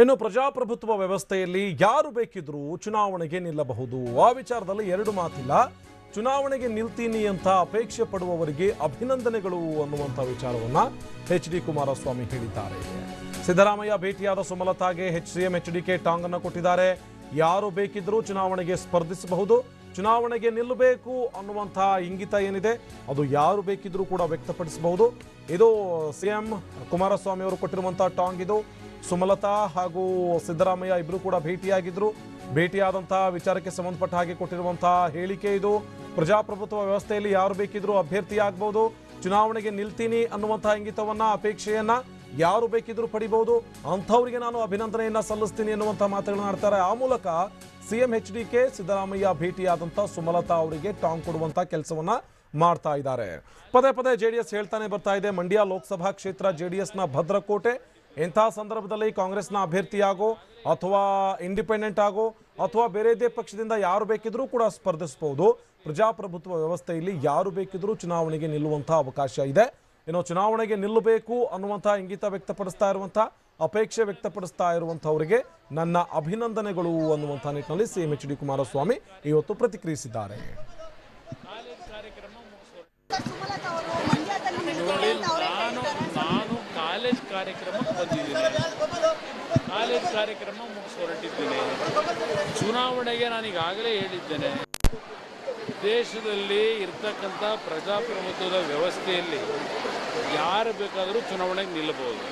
ಇನ್ನು ಪ್ರಜಾಪ್ರಭುತ್ವ ವ್ಯವಸ್ಥೆಯಲ್ಲಿ ಯಾರು ಬೇಕಿದ್ರೂ ಚುನಾವಣೆಗೆ ನಿಲ್ಲಬಹುದು. ಆ ವಿಚಾರದಲ್ಲಿ ಎರಡು ಮಾತಿಲ್ಲ. ಚುನಾವಣೆಗೆ ನಿಲ್ತೀನಿ ಅಂತ ಅಪೇಕ್ಷೆ ಪಡುವವರಿಗೆ ಅಭಿನಂದನೆಗಳು ಅನ್ನುವಂಥ ವಿಚಾರವನ್ನ ಎಚ್ ಡಿ ಕುಮಾರಸ್ವಾಮಿ ಹೇಳಿದ್ದಾರೆ. ಸಿದ್ದರಾಮಯ್ಯ ಭೇಟಿಯಾದ ಸುಮಲತಾಗೆ H CM H D K ಟಾಂಗ್ ಅನ್ನು ಕೊಟ್ಟಿದ್ದಾರೆ. ಯಾರು ಬೇಕಿದ್ರೂ ಚುನಾವಣೆಗೆ ಸ್ಪರ್ಧಿಸಬಹುದು. ಚುನಾವಣೆಗೆ ನಿಲ್ಲಬೇಕು ಅನ್ನುವಂತಹ ಇಂಗಿತ ಏನಿದೆ, ಅದು ಯಾರು ಬೇಕಿದ್ರೂ ಕೂಡ ವ್ಯಕ್ತಪಡಿಸಬಹುದು. ಇದು ಸಿಎಂ ಕುಮಾರಸ್ವಾಮಿ ಅವರು ಕೊಟ್ಟಿರುವಂತಹ ಟಾಂಗ್ ಇದು. ಸುಮಲತಾ ಹಾಗೂ ಸಿದ್ದರಾಮಯ್ಯ ಇಬ್ಬರು ಕೂಡ ಭೇಟಿಯಾಗಿದ್ರು. ಭೇಟಿಯಾದಂತಹ ವಿಚಾರಕ್ಕೆ ಸಂಬಂಧಪಟ್ಟ ಹಾಗೆ ಕೊಟ್ಟಿರುವಂತಹ ಹೇಳಿಕೆ ಇದು. ಪ್ರಜಾಪ್ರಭುತ್ವ ವ್ಯವಸ್ಥೆಯಲ್ಲಿ ಯಾರು ಬೇಕಿದ್ರೂ ಅಭ್ಯರ್ಥಿ ಆಗ್ಬಹುದು ಚುನಾವಣೆಗೆ ನಿಲ್ತೀನಿ ಅನ್ನುವಂತಹ ಇಂಗಿತವನ್ನ, ಅಪೇಕ್ಷೆಯನ್ನ ಯಾರು ಬೇಕಿದ್ರು ಪಡಿಬಹುದು ಅಂಥವರಿಗೆ ನಾನು ಅಭಿನಂದನೆಯನ್ನ ಸಲ್ಲಿಸ್ತೀನಿ ಎನ್ನುವಂತಹ ಮಾತುಗಳನ್ನ ಆಡ್ತಾರೆ. ಆ ಮೂಲಕ CM H D K Siddaramaiah ಭೇಟಿಯಾದಂಥ Sumalatha ಅವರಿಗೆ ಟಾಂಗ್ ಕೊಡುವಂತಹ ಕೆಲಸವನ್ನ ಮಾಡ್ತಾ ಇದ್ದಾರೆ. ಪದೇ ಪದೇ ಜೆಡಿಎಸ್ ಹೇಳ್ತಾನೆ ಬರ್ತಾ ಇದೆ. ಮಂಡ್ಯ ಲೋಕಸಭಾ ಕ್ಷೇತ್ರ ಜೆಡಿಎಸ್ನ ಭದ್ರಕೋಟೆ ಇಂಥ ಸಂದರ್ಭದಲ್ಲಿ ಕಾಂಗ್ರೆಸ್ನ ಅಭ್ಯರ್ಥಿಯಾಗೋ ಅಥವಾ ಇಂಡಿಪೆಂಡೆಂಟ್ ಆಗೋ ಅಥವಾ ಬೇರೆದೇ ಪಕ್ಷದಿಂದ ಯಾರು ಬೇಕಿದ್ರೂ ಕೂಡ ಸ್ಪರ್ಧಿಸಬಹುದು ಪ್ರಜಾಪ್ರಭುತ್ವ ವ್ಯವಸ್ಥೆಯಲ್ಲಿ ಯಾರು ಬೇಕಿದ್ರೂ ಚುನಾವಣೆಗೆ ನಿಲ್ಲುವಂಥ ಅವಕಾಶ ಇದೆ. ಇನ್ನು ಚುನಾವಣೆಗೆ ನಿಲ್ಲಬೇಕು ಅನ್ನುವಂಥ ಇಂಗಿತ ವ್ಯಕ್ತಪಡಿಸ್ತಾ ಇರುವಂಥ, ಅಪೇಕ್ಷೆ ವ್ಯಕ್ತಪಡಿಸ್ತಾ ಇರುವಂಥವರಿಗೆ ನನ್ನ ಅಭಿನಂದನೆಗಳು ಅನ್ನುವಂಥ ನಿಟ್ಟಿನಲ್ಲಿ C M H D Kumaraswamy ಇವತ್ತು ಪ್ರತಿಕ್ರಿಯಿಸಿದ್ದಾರೆ ಸುಮಲತಾ ಅವರು ಮಂಡ್ಯದಲ್ಲಿ ನಿಲ್ತಾರೆ ಅಂತ ಅವರೇ ನಾನು ನಾನು ಕಾಲೇಜ್ ಕಾರ್ಯಕ್ರಮಕ್ಕೆ ಬಂದಿದ್ದೀನಿ. ಕಾಲೇಜ್ ಕಾರ್ಯಕ್ರಮ ಮುಗಿಸಿ ಹೊರಟಿದ್ದೀನಿ. ಚುನಾವಣೆಗೆ ನಾನು ಈಗಾಗಲೇ ಹೇಳಿದ್ದೇನೆ. ದೇಶದಲ್ಲಿ ಇರ್ತಕ್ಕಂಥ ಪ್ರಜಾಪ್ರಭುತ್ವದ ವ್ಯವಸ್ಥೆಯಲ್ಲಿ ಯಾರು ಬೇಕಾದರೂ ಚುನಾವಣೆಗೆ ನಿಲ್ಲಬಹುದು.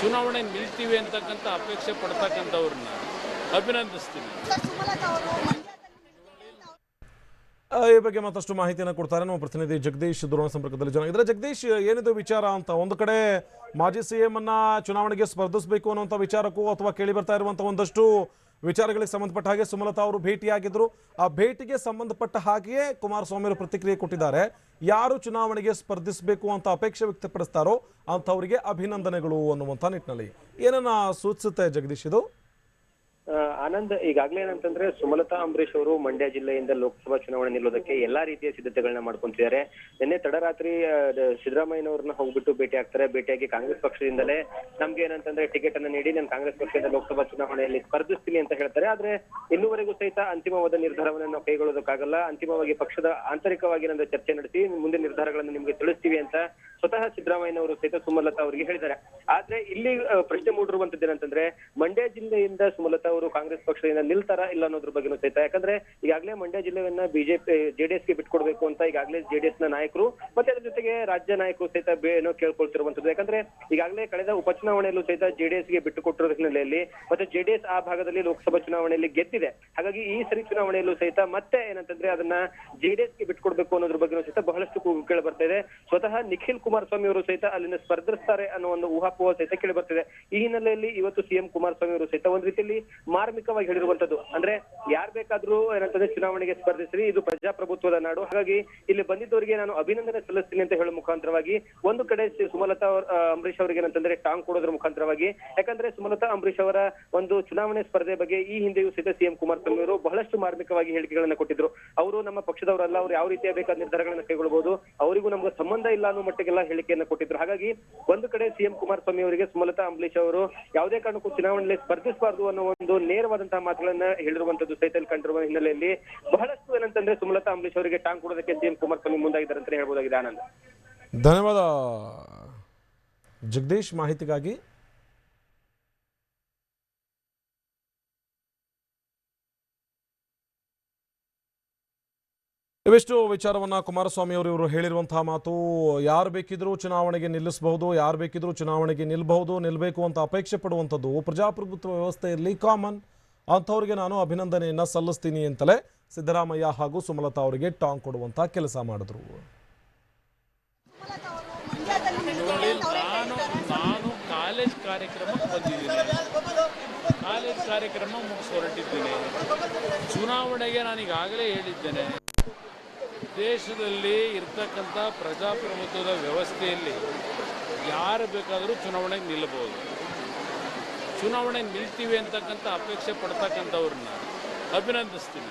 ಚುನಾವಣೆ ನಿಲ್ತೀವಿ ಅಂತಕ್ಕಂಥ ಅಪೇಕ್ಷೆ ಪಡ್ತಕ್ಕಂಥವ್ರನ್ನ ಅಭಿನಂದಿಸ್ತೀನಿ. ಈ ಬಗ್ಗೆ ಮತ್ತಷ್ಟು ಮಾಹಿತಿಯನ್ನು ಕೊಡ್ತಾರೆ ನಮ್ಮ ಪ್ರತಿನಿಧಿ ಜಗದೀಶ್ ದೂರವಾಣಿ ಸಂಪರ್ಕದಲ್ಲಿ ಜನ ಜಗದೀಶ್ ಏನಿದು ವಿಚಾರ ಅಂತ? ಒಂದು ಕಡೆ ಮಾಜಿ ಸಿ ಎಂ ಅನ್ನ ಚುನಾವಣೆಗೆ ಸ್ಪರ್ಧಿಸಬೇಕು ಅನ್ನುವಂಥ ವಿಚಾರಕ್ಕೂ ಅಥವಾ ಕೇಳಿ ಬರ್ತಾ ಇರುವಂಥ ಒಂದಷ್ಟು ವಿಚಾರಗಳಿಗೆ ಸಂಬಂಧಪಟ್ಟ ಹಾಗೆ ಸುಮಲತಾ ಅವರು ಭೇಟಿಯಾಗಿದ್ರು. ಆ ಭೇಟಿಗೆ ಸಂಬಂಧಪಟ್ಟ ಹಾಗೆಯೇ ಕುಮಾರಸ್ವಾಮಿ ಅವರು ಪ್ರತಿಕ್ರಿಯೆ ಕೊಟ್ಟಿದ್ದಾರೆ. ಯಾರು ಚುನಾವಣೆಗೆ ಸ್ಪರ್ಧಿಸಬೇಕು ಅಂತ ಅಪೇಕ್ಷೆ ವ್ಯಕ್ತಪಡಿಸ್ತಾರೋ ಅಂಥವರಿಗೆ ಅಭಿನಂದನೆಗಳು ಅನ್ನುವಂಥ ನಿಟ್ಟಿನಲ್ಲಿ. ಏನನ್ನ ಸೂಚಿಸುತ್ತೆ ಜಗದೀಶ್ ಇದು? ಆನಂದ್, ಈಗಾಗಲೇ ಏನಂತಂದ್ರೆ ಸುಮಲತಾ ಅಂಬರೀಶ್ ಅವರು ಮಂಡ್ಯ ಜಿಲ್ಲೆಯಿಂದ ಲೋಕಸಭಾ ಚುನಾವಣೆ ನಿಲ್ಲೋದಕ್ಕೆ ಎಲ್ಲಾ ರೀತಿಯ ಸಿದ್ಧತೆಗಳನ್ನ ಮಾಡ್ಕೊಂತಿದ್ದಾರೆ. ನಿನ್ನೆ ತಡರಾತ್ರಿ ಸಿದ್ದರಾಮಯ್ಯನವ್ರನ್ನ ಹೋಗ್ಬಿಟ್ಟು ಭೇಟಿ ಆಗ್ತಾರೆ. ಭೇಟಿಯಾಗಿ ಕಾಂಗ್ರೆಸ್ ಪಕ್ಷದಿಂದಲೇ ನಮ್ಗೆ ಏನಂತಂದ್ರೆ ಟಿಕೆಟ್ ಅನ್ನ ನೀಡಿ, ನಾನು ಕಾಂಗ್ರೆಸ್ ಪಕ್ಷದಿಂದ ಲೋಕಸಭಾ ಚುನಾವಣೆಯಲ್ಲಿ ಸ್ಪರ್ಧಿಸ್ತೀನಿ ಅಂತ ಹೇಳ್ತಾರೆ. ಆದ್ರೆ ಇನ್ನುವರೆಗೂ ಸಹಿತ ಅಂತಿಮವಾದ ನಿರ್ಧಾರವನ್ನು ನಾವು ಕೈಗೊಳ್ಳೋದಕ್ಕಾಗಲ್ಲ. ಅಂತಿಮವಾಗಿ ಪಕ್ಷದ ಆಂತರಿಕವಾಗಿ ಏನಂದ್ರೆ ಚರ್ಚೆ ನಡೆಸಿ ಮುಂದಿನ ನಿರ್ಧಾರಗಳನ್ನು ನಿಮ್ಗೆ ತಿಳಿಸ್ತೀವಿ ಅಂತ ಸ್ವತಃ ಸಿದ್ದರಾಮಯ್ಯನವರು ಸಹಿತ ಸುಮಲತಾ ಅವರಿಗೆ ಹೇಳಿದ್ದಾರೆ. ಆದ್ರೆ ಇಲ್ಲಿ ಪ್ರಶ್ನೆ ಮೂಡಿರುವಂತದ್ದು ಏನಂತಂದ್ರೆ ಮಂಡ್ಯ ಜಿಲ್ಲೆಯಿಂದ ಸುಮಲತಾ ಅವರು ಕಾಂಗ್ರೆಸ್ ಪಕ್ಷದಿಂದ ನಿಲ್ತಾರ ಇಲ್ಲ ಅನ್ನೋದ್ರ ಬಗ್ಗೆನೂ ಸಹಿತ. ಯಾಕಂದ್ರೆ ಈಗಾಗಲೇ ಮಂಡ್ಯ ಜಿಲ್ಲೆಯನ್ನ ಬಿಜೆಪಿ ಜೆಡಿಎಸ್ಗೆ ಬಿಟ್ಕೊಡ್ಬೇಕು ಅಂತ ಈಗಾಗಲೇ ಜೆಡಿಎಸ್ನ ನಾಯಕರು ಮತ್ತೆ ಅದ್ರ ಜೊತೆಗೆ ರಾಜ್ಯ ನಾಯಕರು ಸಹಿತ ಏನೋ ಕೇಳ್ಕೊಳ್ತಿರುವಂತದ್ದು. ಯಾಕಂದ್ರೆ ಈಗಾಗಲೇ ಕಳೆದ ಉಪಚುನಾವಣೆಯಲ್ಲೂ ಸಹಿತ ಜೆಡಿಎಸ್ಗೆ ಬಿಟ್ಟು ಕೊಟ್ಟಿರೋ ಹಿನ್ನೆಲೆಯಲ್ಲಿ ಮತ್ತೆ ಜೆಡಿಎಸ್ ಆ ಭಾಗದಲ್ಲಿ ಲೋಕಸಭಾ ಚುನಾವಣೆಯಲ್ಲಿ ಗೆದ್ದಿದೆ. ಹಾಗಾಗಿ ಈ ಸರಿ ಚುನಾವಣೆಯಲ್ಲೂ ಸಹಿತ ಮತ್ತೆ ಏನಂತಂದ್ರೆ ಅದನ್ನ ಜೆಡಿಎಸ್ಗೆ ಬಿಟ್ಕೊಡ್ಬೇಕು ಅನ್ನೋದ್ರ ಬಗ್ಗೆ ಸಹಿತ ಬಹಳಷ್ಟು ಕೂಗು ಕೇಳಿ ಬರ್ತಾ ಇದೆ. ಸ್ವತಃ ನಿಖಿಲ್ ಕುಮಾರಸ್ವಾಮಿ ಅವರು ಸಹಿತ ಅಲ್ಲಿಂದ ಸ್ಪರ್ಧಿಸ್ತಾರೆ ಅನ್ನೋ ಒಂದು ಊಹಾಪೋಹ ಸಹಿತ ಕೇಳಿ ಬರ್ತಿದೆ. ಈ ಹಿನ್ನೆಲೆಯಲ್ಲಿ ಇವತ್ತು ಸಿಎಂ ಕುಮಾರಸ್ವಾಮಿ ಅವರು ಸಹಿತ ಒಂದ್ ರೀತಿಯಲ್ಲಿ ಮಾರ್ಮಿಕವಾಗಿ ಹೇಳಿರುವಂತದ್ದು. ಅಂದ್ರೆ ಯಾರ್ ಬೇಕಾದ್ರೂ ಏನಂತಂದ್ರೆ ಚುನಾವಣೆಗೆ ಸ್ಪರ್ಧಿಸ್ರಿ, ಇದು ಪ್ರಜಾಪ್ರಭುತ್ವದ ನಾಡು. ಹಾಗಾಗಿ ಇಲ್ಲಿ ಬಂದಿದ್ದವರಿಗೆ ನಾನು ಅಭಿನಂದನೆ ಸಲ್ಲಿಸ್ತೀನಿ ಅಂತ ಹೇಳೋ ಮುಖಾಂತರವಾಗಿ, ಒಂದು ಕಡೆ ಸುಮಲತಾ ಅಂಬರೀಶ್ ಅವರಿಗೆ ಏನಂತಂದ್ರೆ ಟಾಂಗ್ ಕೊಡೋದ್ರ ಮುಖಾಂತರವಾಗಿ, ಯಾಕಂದ್ರೆ ಸುಮಲತಾ ಅಂಬರೀಶ್ ಅವರ ಒಂದು ಚುನಾವಣೆ ಸ್ಪರ್ಧೆ ಬಗ್ಗೆ ಈ ಹಿಂದೆಯೂ ಸಹಿತ ಸಿಎಂ ಕುಮಾರಸ್ವಾಮಿ ಅವರು ಬಹಳಷ್ಟು ಮಾರ್ಮಿಕವಾಗಿ ಹೇಳಿಕೆಗಳನ್ನ ಕೊಟ್ಟಿದ್ರು. ಅವರು ನಮ್ಮ ಪಕ್ಷದವರಲ್ಲ, ಅವ್ರು ಯಾವ ರೀತಿಯ ಬೇಕಾದ ನಿರ್ಧಾರಗಳನ್ನ ಕೈಗೊಳ್ಳಬಹುದು ಅವರಿಗೂ ನಮ್ಗೆ ಸಂಬಂಧ ಇಲ್ಲ ಅನ್ನೋ ಮಟ್ಟಿಗೆಲ್ಲ ಹೇಳಿಕೆಯನ್ನ ಕೊಟ್ಟಿದ್ರು. ಹಾಗಾಗಿ ಒಂದು ಕಡೆ ಸಿಎಂ ಕುಮಾರಸ್ವಾಮಿ ಅವರಿಗೆ ಸುಮಲತಾ ಅಂಬರೀಶ್ ಅವರು ಯಾವುದೇ ಕಾರಣಕ್ಕೂ ಚುನಾವಣೆಯಲ್ಲಿ ಸ್ಪರ್ಧಿಸಬಾರದು ಅನ್ನೋ ಒಂದು ನೇರವಾದಂತಹ ಮಾತುಗಳನ್ನ ಹೇಳಿರುವಂತದ್ದು ಸಹಿತ ಕಂಡಿರುವ ಹಿನ್ನೆಲೆಯಲ್ಲಿ ಬಹಳಷ್ಟು ಏನಂತಂದ್ರೆ ಸುಮಲತಾ ಅಂಬರೀಶ್ ಅವರಿಗೆ ಟಾಂಗ್ ಕೊಡೋದಕ್ಕೆ ಸಿಎಂ ಕುಮಾರಸ್ವಾಮಿ ಮುಂದಾಗಿದ್ದಾರೆ ಅಂತ ಹೇಳ್ಬೋದಾಗಿದೆ ಆನಂದ್. ಧನ್ಯವಾದ. ಜಗದೀಶ್, ಮಾಹಿತಿಗಾಗಿ ಇವಿಷ್ಟು ವಿಚಾರವನ್ನು ಕುಮಾರಸ್ವಾಮಿ ಅವರು ಇವರು ಹೇಳಿರುವಂತಹ ಮಾತು, ಯಾರು ಬೇಕಿದ್ರೂ ಚುನಾವಣೆಗೆ ನಿಲ್ಲಿಸಬಹುದು, ಯಾರು ಬೇಕಿದ್ರೂ ಚುನಾವಣೆಗೆ ನಿಲ್ಲಬಹುದು ನಿಲ್ಲಬೇಕು ಅಂತ ಅಪೇಕ್ಷೆ ಪಡುವಂಥದ್ದು ಪ್ರಜಾಪ್ರಭುತ್ವ ವ್ಯವಸ್ಥೆಯಲ್ಲಿ ಕಾಮನ್. ಅಂಥವ್ರಿಗೆ ನಾನು ಅಭಿನಂದನೆಯನ್ನ ಸಲ್ಲಿಸ್ತೀನಿ ಅಂತಲೇ ಸಿದ್ದರಾಮಯ್ಯ ಹಾಗೂ ಸುಮಲತಾ ಅವರಿಗೆ ಟಾಂಗ್ ಕೊಡುವಂತ ಕೆಲಸ ಮಾಡಿದ್ರು. ಕಾರ್ಯಕ್ರಮ ಮುಗಿಸ್ ಹೊರಟಿದ್ದೇನೆ ಚುನಾವಣೆಗೆ ನಾನು ಈಗಾಗಲೇ ಹೇಳಿದ್ದೇನೆ. ದೇಶದಲ್ಲಿ ಇರ್ತಕ್ಕಂಥ ಪ್ರಜಾಪ್ರಭುತ್ವದ ವ್ಯವಸ್ಥೆಯಲ್ಲಿ ಯಾರು ಬೇಕಾದರೂ ಚುನಾವಣೆಗೆ ನಿಲ್ಲಬಹುದು ಚುನಾವಣೆ ನಿಲ್ತೀವಿ ಅಂತಕ್ಕಂಥ ಅಪೇಕ್ಷೆ ಪಡ್ತಕ್ಕಂಥವ್ರನ್ನ ಅಭಿನಂದಿಸ್ತೀನಿ.